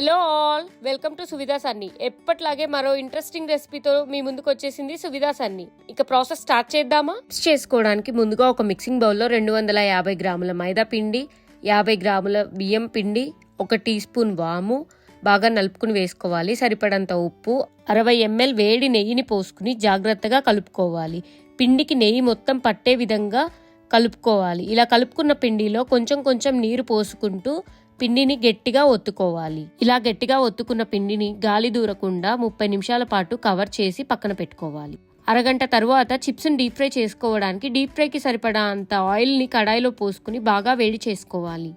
Hello all welcome to Suvidha Sunny ఎప్పట్లాగే మరో interesting రెసిపీతో మీ ముందుకు వచ్చేసింది సువిధా సన్ని ఇక ప్రాసెస్ స్టార్ట్ చేద్దామా? మిక్స్ చేసుకోవడానికి ముందుగా ఒక మిక్సింగ్ బౌల్లో రెండు వందల యాభై గ్రాముల మైదా పిండి యాభై గ్రాముల బియ్యం పిండి ఒక టీ స్పూన్ వాము బాగా నలుపుకుని వేసుకోవాలి. సరిపడంత ఉప్పు అరవై ఎంఎల్ వేడి నెయ్యిని పోసుకుని జాగ్రత్తగా కలుపుకోవాలి. పిండికి నెయ్యి మొత్తం పట్టే విధంగా కలుపుకోవాలి. ఇలా కలుపుకున్న పిండిలో కొంచెం కొంచెం నీరు పోసుకుంటూ పిండిని గట్టిగా ఒత్తుకోవాలి. ఇలా గట్టిగా ఒత్తుకున్న పిండిని గాలి దూరకుండా ముప్పై నిమిషాల పాటు కవర్ చేసి పక్కన పెట్టుకోవాలి. అరగంట తరువాత చిప్స్ని డీప్ ఫ్రై చేసుకోవడానికి డీప్ ఫ్రైకి సరిపడా అంత ఆయిల్ని కడాయిలో పోసుకుని బాగా వేడి చేసుకోవాలి.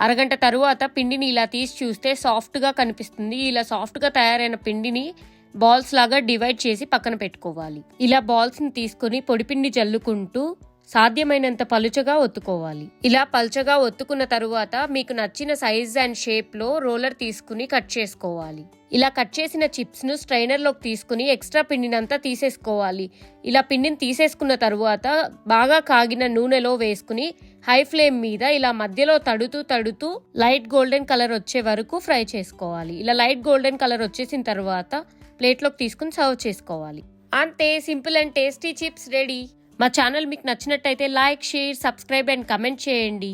అరగంట తరువాత పిండిని ఇలా తీసి చూస్తే సాఫ్ట్గా కనిపిస్తుంది. ఇలా సాఫ్ట్గా తయారైన పిండిని బాల్స్ లాగా డివైడ్ చేసి పక్కన పెట్టుకోవాలి. ఇలా బాల్స్ని తీసుకొని పొడిపిండి జల్లుకుంటూ సాధ్యమైనంత పలుచగా ఒత్తుకోవాలి. ఇలా పలుచగా ఒత్తుకున్న తరువాత మీకు నచ్చిన సైజ్ అండ్ షేప్లో రోలర్ తీసుకుని కట్ చేసుకోవాలి. ఇలా కట్ చేసిన చిప్స్ను స్ట్రైనర్లోకి తీసుకుని ఎక్స్ట్రా పిండినంతా తీసేసుకోవాలి. ఇలా పిండిని తీసేసుకున్న తరువాత బాగా కాగిన నూనెలో వేసుకుని హై ఫ్లేమ్ మీద ఇలా మధ్యలో తడుతూ తడుతూ లైట్ గోల్డెన్ కలర్ వచ్చే వరకు ఫ్రై చేసుకోవాలి. ఇలా లైట్ గోల్డెన్ కలర్ వచ్చేసిన తర్వాత ప్లేట్లోకి తీసుకుని సర్వ్ చేసుకోవాలి. అంతే simple and tasty chips ready. మా ఛానల్ మీకు నచ్చినట్టయితే like share subscribe and comment చేయండి.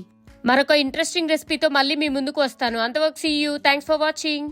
మరొక ఇంట్రెస్టింగ్ రెసిపీతో మళ్ళీ మీ ముందుకు వస్తాను. అంతవరకు see you thanks for watching